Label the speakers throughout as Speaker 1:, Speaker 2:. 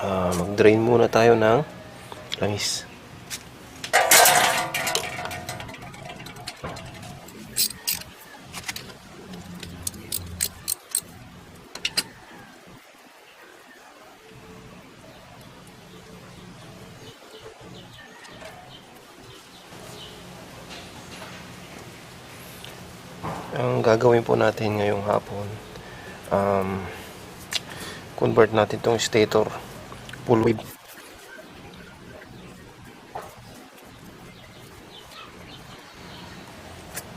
Speaker 1: ah, mag-drain muna tayo ng langis. Ang gagawin po natin ngayong hapon, um, convert natin tong stator full wave.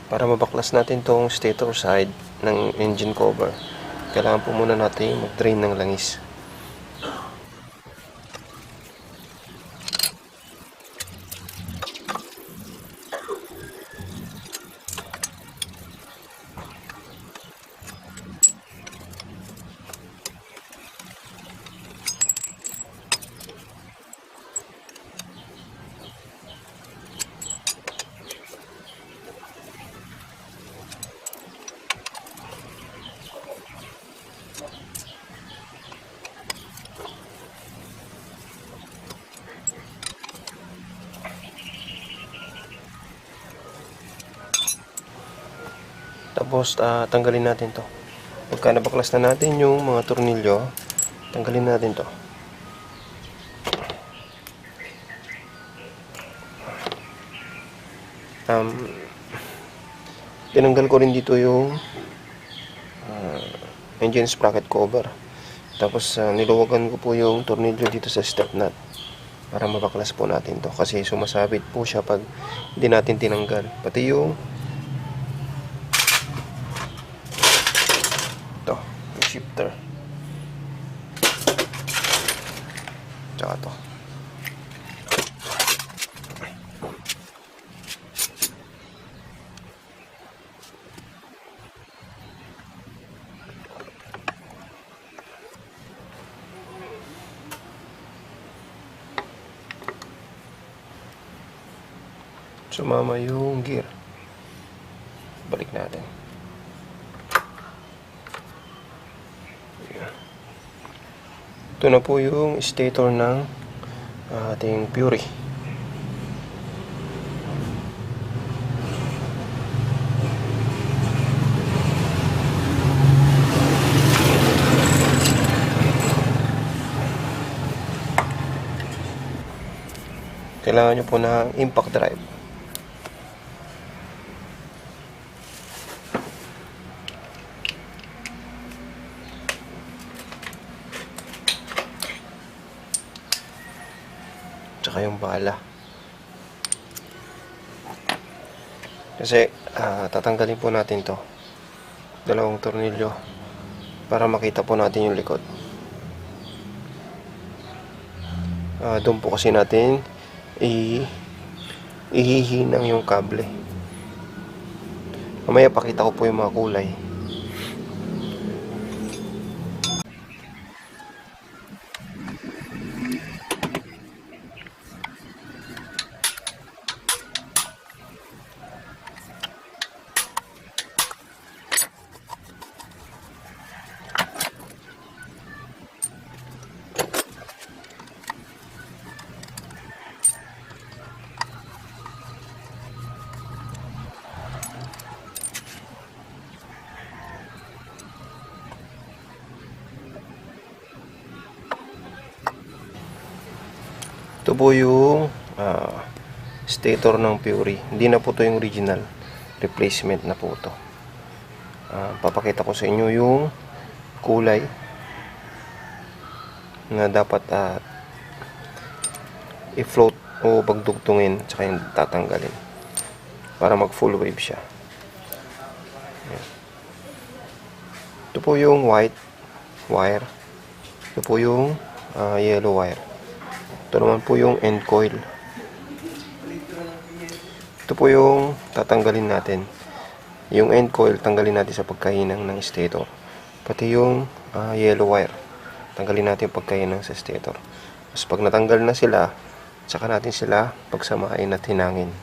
Speaker 1: Para mabaklas natin tong stator side ng engine cover, kailangan po muna natin mag-drain ng langis. Tapos ah, tanggalin natin to. Pagka nabaklas na natin yung mga tornilyo, tanggalin natin to. Um, tinanggal ko rin dito yung ah, engine sprocket cover. Tapos ah, niluwagan ko po yung tornilyo dito sa step nut para mabaklas po natin to kasi sumasabit po siya pag hindi natin tinanggal. Pati yung to, yung shifter. Tsaka to. Sumama yung gear. Balik natin. Ito na po yung stator ng ating Fury. Kailangan nyo po ng impact drive. Bala. Kasi ah, tatanggalin po natin to. Dalawang tornilyo para makita po natin yung likod. Ah, doon po kasi natin i ihihinang yung kable. Mamaya pakita ko po yung mga kulay. Po yung ah, stator ng Fury. Hindi na po to yung original. Replacement na po to. Ah, papakita ko sa inyo yung kulay na dapat ah, i-float o bagdugtungin tsaka yung tatanggalin para mag full wave siya. Ito po yung white wire. Ito po yung ah, yellow wire. Ito naman po yung end coil. Ito po yung tatanggalin natin. Yung end coil, tanggalin natin sa pagkahinang ng stator. Pati yung ah, yellow wire. Tanggalin natin yung pagkahinang sa stator. Tapos pag natanggal na sila, saka natin sila pagsamahin at hinangin.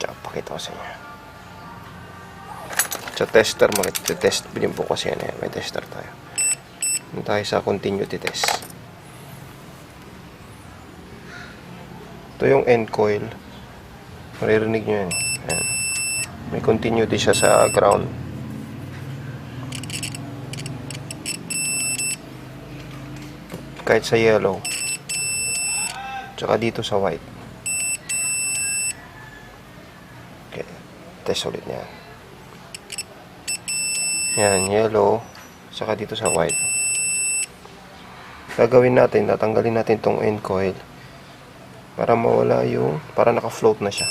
Speaker 1: Tsaka pakita ko sa inyo. Sa tester mo, test din po kasi eh. May tester tayo. Tayo sa continuity test. Ito yung end coil. Maririnig nyo yan. Ayan. May continuity siya sa ground. Kahit sa yellow. Tsaka dito sa white. Okay. Test ulit niya. Yan, yellow. Saka dito sa white. Gagawin natin, tatanggalin natin tong end coil para mawala yung para naka-float na siya.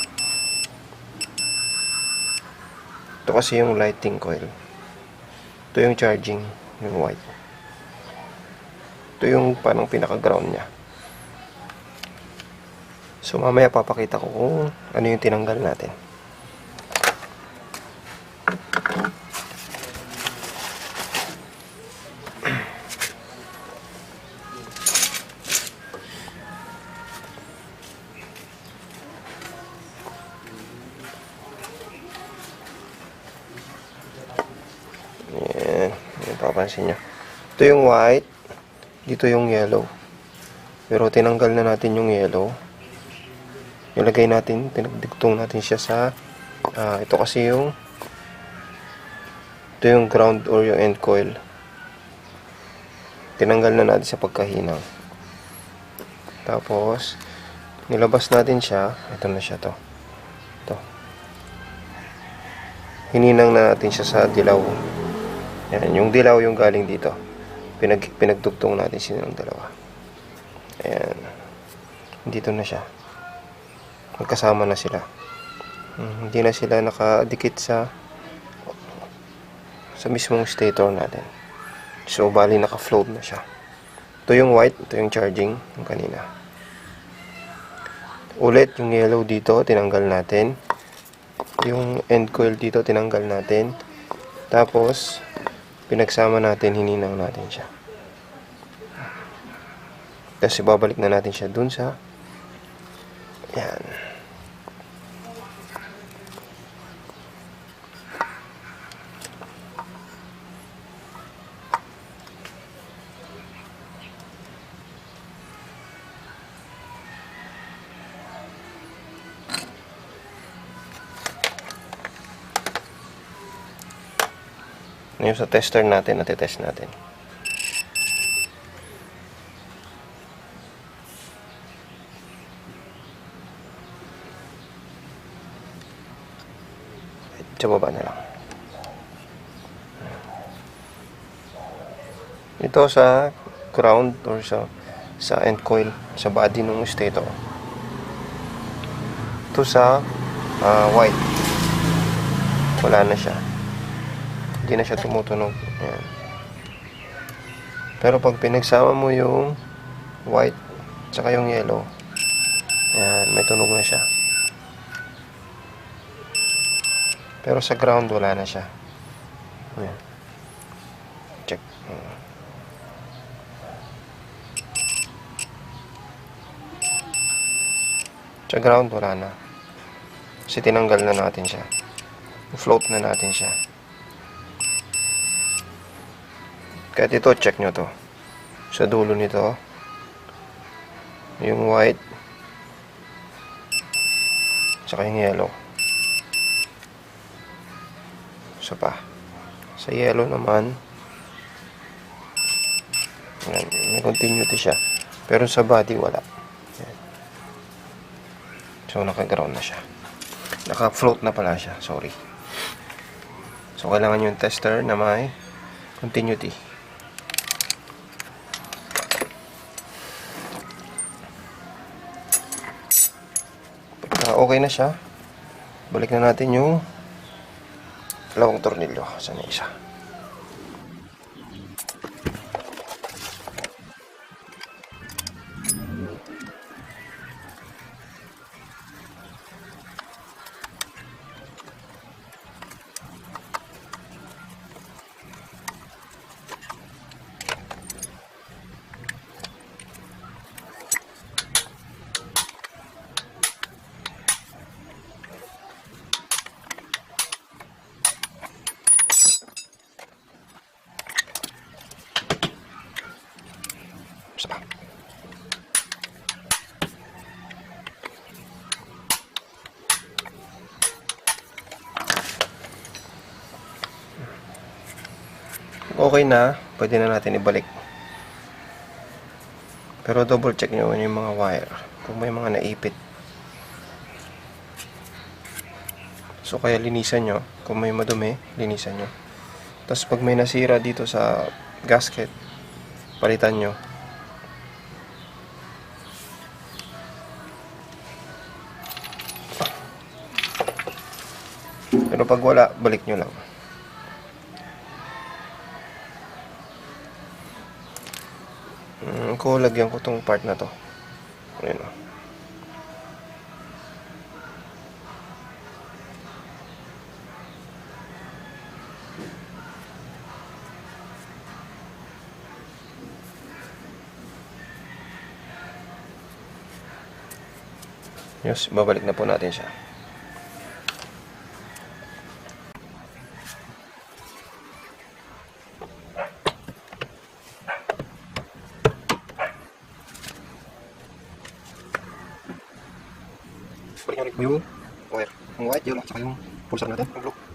Speaker 1: Ito kasi yung lighting coil. Ito yung charging, yung white. Ito yung parang pinaka-ground niya. So mamaya papakita ko kung ano yung tinanggal natin. Papansin nyo. Ito yung white. Dito yung yellow. Pero tinanggal na natin yung yellow. Ilagay natin, tinagdigtong natin siya sa ah, ito kasi yung ito yung ground or yung end coil. Tinanggal na natin sa pagkahinang. Tapos, nilabas natin siya. Ito na siya to. Ito. Hininang na natin siya sa dilaw. Yan, yung dilaw yung galing dito. Pinag, pinagtugtong natin sila ng dalawa. Ayan. Dito na siya. Magkasama na sila. Hmm, hindi na sila nakadikit sa sa mismong stator natin. So, bali naka-float na siya. Ito yung white, ito yung charging, yung kanina. Ulit, yung yellow dito, tinanggal natin. Yung end coil dito, tinanggal natin. Tapos, pinagsama natin, hininang natin siya. Kasi babalik na natin siya dun sa yan. Ngayon sa tester natin, natitest natin. Sa baba na lang. Ito sa ground or sa sa end coil, sa body ng stator. Ito sa ah, white. Wala na siya. Hindi na siya tumutunog. Ayan. Pero pag pinagsama mo yung white tsaka yung yellow, ayan, may tunog na siya. Pero sa ground, wala na siya. Ayan. Check. Ayan. Sa ground, wala na. Kasi tinanggal na natin siya. Float na natin siya. Kahit ito, check nyo to. Sa dulo nito, yung white, tsaka yung yellow. Isa pa. Sa yellow naman, yan, may continuity siya. Pero sa body, wala. Yan. So, naka-ground na siya. Naka-float na pala siya. Sorry. So, kailangan yung tester na may continuity. Okay na siya, balik na natin yung dalawang tornilyo sa isa. Okay na, pwede na natin ibalik. Pero double check nyo yung mga wire. Kung may mga naipit. So kaya linisan nyo. Kung may madumi, linisan nyo. Tapos pag may nasira dito sa gasket, palitan nyo. Pero pag wala, balik nyo lang. Mm, ko lagyan ko tong part na to. Ayun oh. o. Yes, babalik na po natin siya. Rin po yung wire. Yung white, yun, at saka yung pulsar natin, yung blue.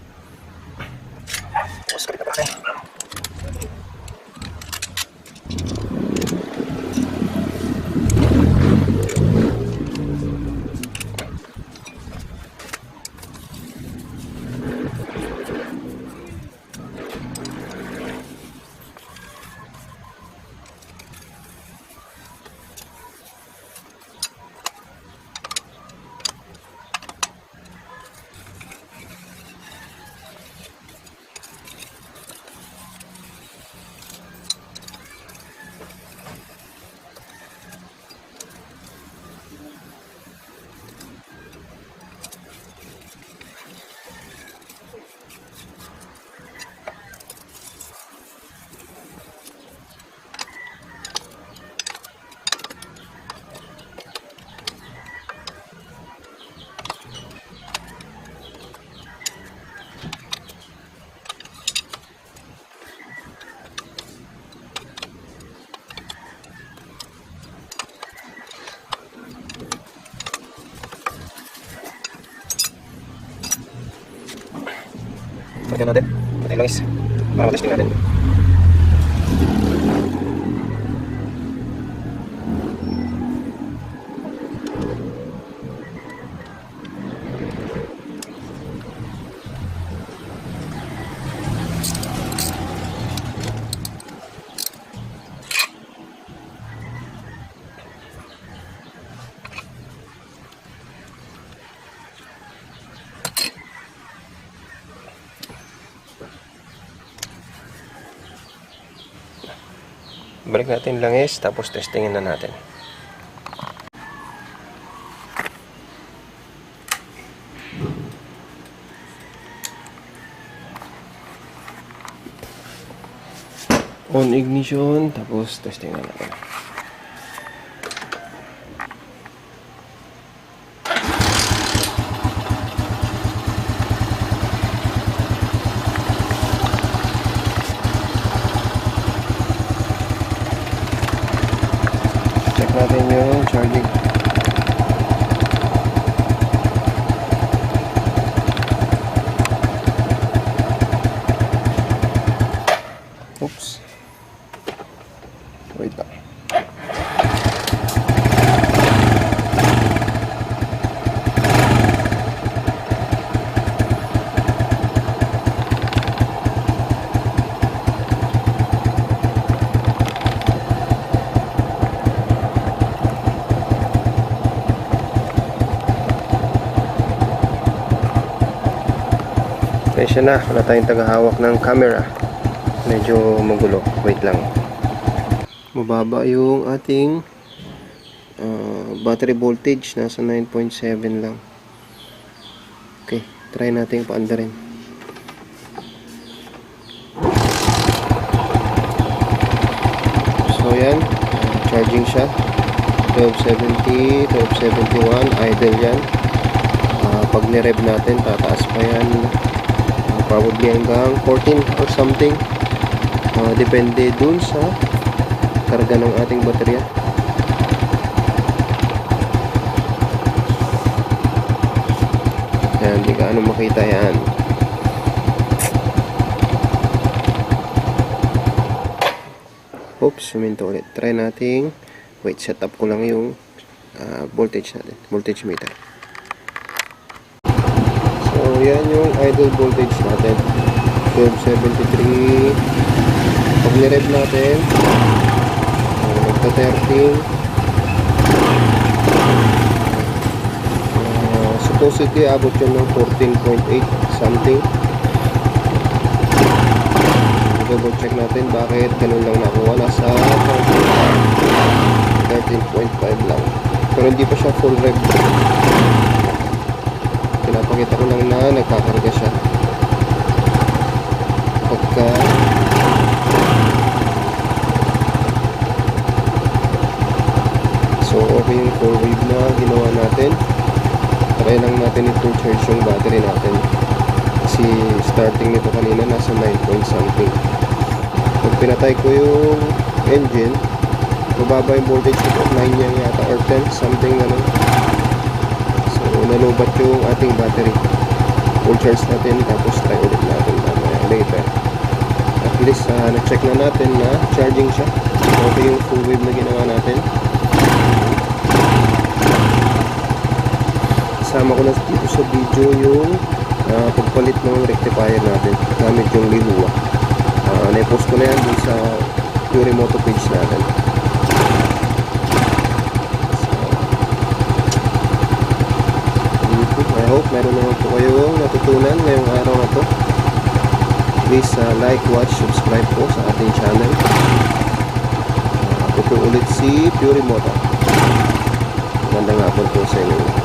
Speaker 1: Natin. Patay langis. Para matesting natin. Balik natin langis, tapos testingin na natin. On ignition, tapos testing na natin. Check natin yung charging. Oops. Wait lang. Pasensya na, wala tayong tagahawak ng camera. Medyo magulo. Wait lang. Mababa yung ating ah, battery voltage. Nasa 9.7 lang. Okay, try natin paanda rin. So yan, charging siya. 1270, 1271, idle yan. Ah, pag ni-rev natin, tataas pa yan. Ah, probably hanggang 14 or something. Ah, depende dun sa karga ng ating baterya. Yan, hindi ka ano makita yan. Oops, suminto ulit. Try nating, wait, set up ko lang yung ah, voltage natin, voltage meter. So, yan yung idle voltage natin. 1273. Pag nirev natin, nagka-13. Uh, supposedly, abot yun ng 14.8 something. Double check natin bakit ganun lang nakuha. Nasa 13.5 lang. Pero hindi pa siya full rev. Pinapakita ko lang na nagkakarga siya. Pagka So okay yung full wave na ginawa natin. Try lang natin ito charge yung battery natin. Kasi starting nito kanina nasa 9 point something. Pag pinatay ko yung engine, mababa yung voltage nito. 9 yan yata or 10 something ganun. So nalobat yung ating battery. Full charge natin tapos try ulit natin later. At least uh, na-check na natin na charging siya. Okay yung full wave na ginawa natin. Kasama ko na dito sa video yung ah, pagpalit ng rectifier natin gamit yung Lihua. Uh, na-post ko na yan dun sa Purimoto page natin. So, I hope meron naman po kayong natutunan ngayong araw na to. Please uh, like, watch, subscribe po sa ating channel. Uh, ako po ulit si Purimoto. Magandang hapon po sa inyo.